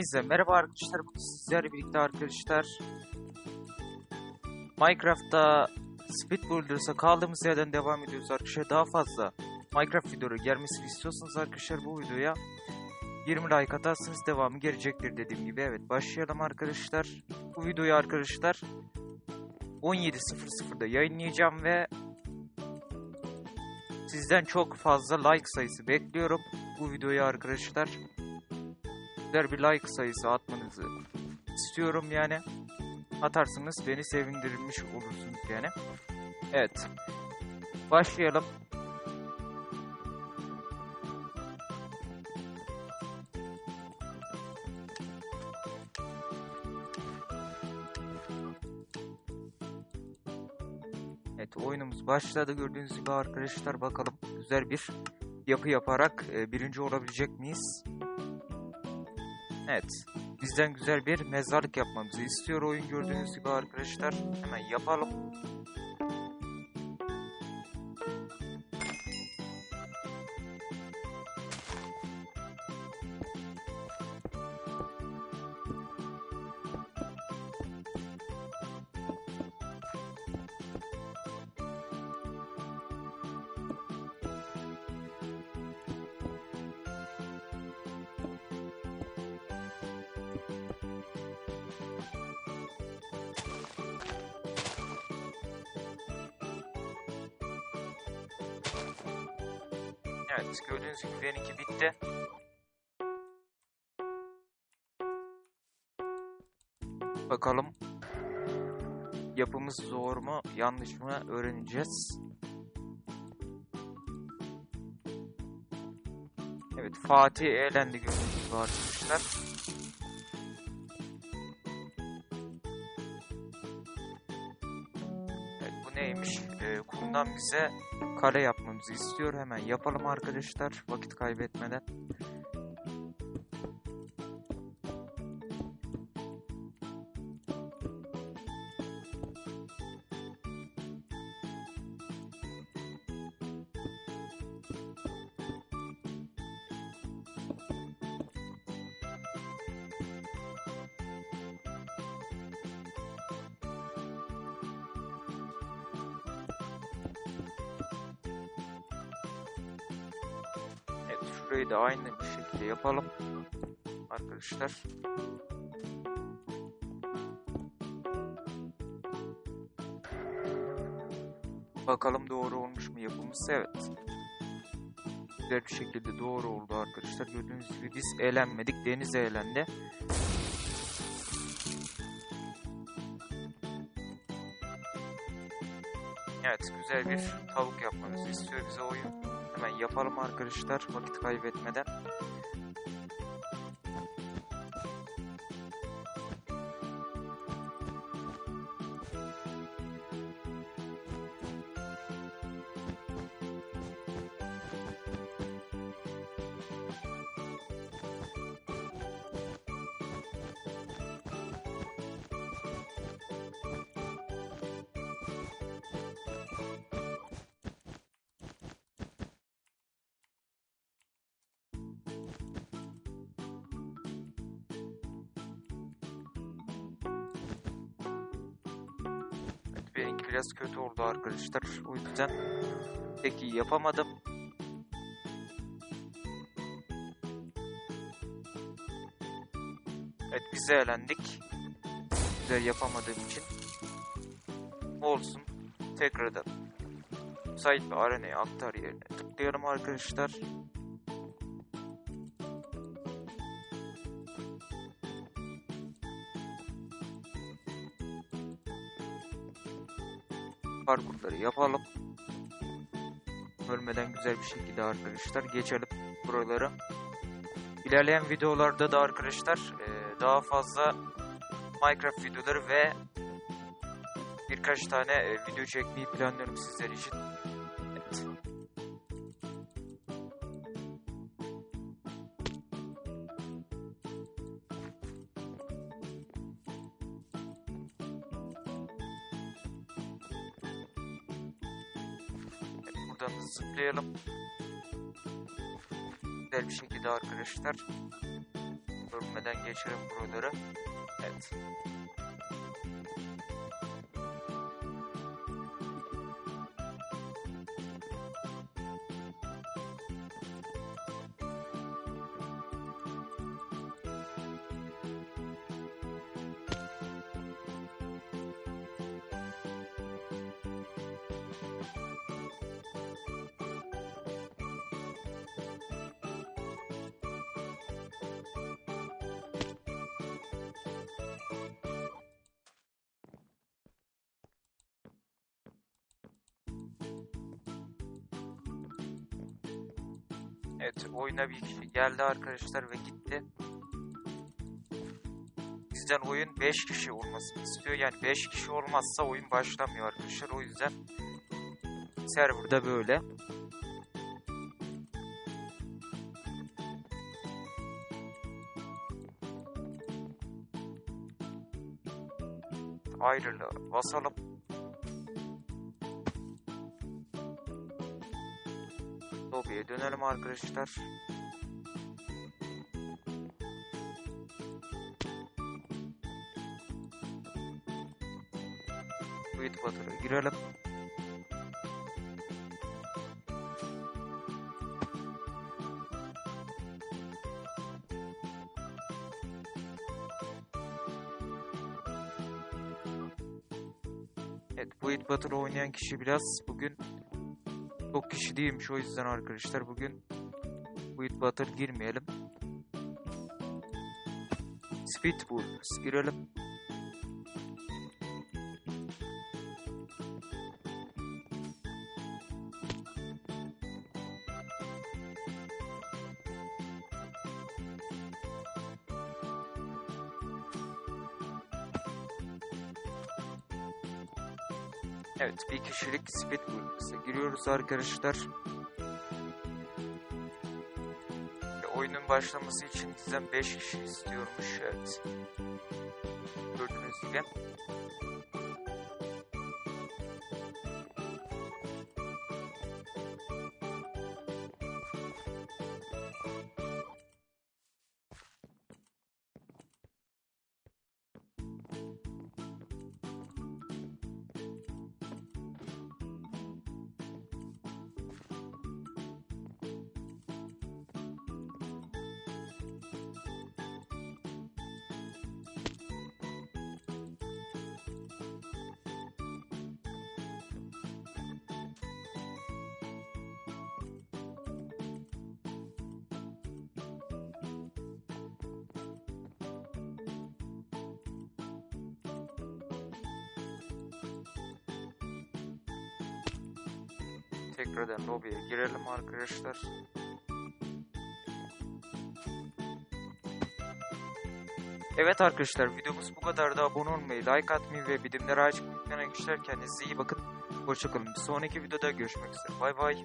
Hepinize merhaba arkadaşlar. Bugün sizlerle birlikte arkadaşlar Minecraft'ta Speed Builders'a kaldığımız yerden devam ediyoruz arkadaşlar. Daha fazla Minecraft videoları gelmesini istiyorsanız arkadaşlar bu videoya 20 like atarsanız devamı gelecektir dediğim gibi. Evet başlayalım arkadaşlar. Bu videoyu arkadaşlar 17.00'da yayınlayacağım ve sizden çok fazla like sayısı bekliyorum. Bu videoyu arkadaşlar güzel bir like sayısı atmanızı istiyorum yani. Atarsanız beni sevindirmiş olursunuz yani. Evet. Başlayalım. Evet oyunumuz başladı gördüğünüz gibi arkadaşlar bakalım güzel bir yapı yaparak e, birinci olabilecek miyiz? Evet. Bizden güzel bir mezarlık yapmamızı istiyor oyun gördüğünüz gibi arkadaşlar. Hemen yapalım. Evet gördüğünüz gibi benimki bitti. Bakalım yapımız zor mu yanlış mı öğreneceğiz. Evet Fatih eğlendi gördüğünüz gibi arkadaşlar. Neymiş? Ee, kumdan bize kale yapmamızı istiyor. Hemen yapalım arkadaşlar vakit kaybetmeden. Evet şurayı da aynı şekilde yapalım. Arkadaşlar. Bakalım doğru olmuş mu yapımız? Evet. Güzel bir şekilde doğru oldu arkadaşlar. Gördüğünüz gibi biz eğlenmedik. Deniz eğlendi. Evet güzel bir tavuk yapmamızı istiyor bize oyun. Yapalım arkadaşlar vakit kaybetmeden. Biraz kötü oldu arkadaşlar. O yüzden pek yapamadım. Evet biz eğlendik. Güzel yapamadığım için. Olsun. Tekrardan site ve arenaya aktar yerine tıklayalım arkadaşlar. Parkurları yapalım. Ölmeden güzel bir şekilde arkadaşlar geçelim buraları. İlerleyen videolarda da arkadaşlar eee, daha fazla Minecraft videoları ve birkaç tane e, video çekmeyi planlıyorum sizler için. Buradan da zıplayalım. Güzel bir şekilde arkadaşlar. Ölmeden geçelim buraları. Evet. Evet oyuna bir kişi geldi arkadaşlar ve gitti. Bizden oyun 5 kişi olmasını istiyor. Yani 5 kişi olmazsa oyun başlamıyor arkadaşlar. O yüzden serverda böyle. Ayrılı basalım. Lobby'ye dönelim arkadaşlar. Witwater'a girelim. Evet, bu Witwater oynayan kişi biraz bugün çok kişi değilmiş o yüzden arkadaşlar bugün Buit Butter girmeyelim. Speedball girelim. Evet bir kişilik Speedball'a giriyoruz arkadaşlar. Ve oyunun başlaması için bizden 5 kişi istiyormuş. Evet. Gördüğünüz gibi. Tekrardan lobiye girelim arkadaşlar. Evet arkadaşlar videomuz bu kadar da abone olmayı, like atmayı ve bildirimleri açmayı unutmayın arkadaşlar. Kendinize iyi bakın. Hoşçakalın. Bir sonraki videoda görüşmek üzere. Bay bay.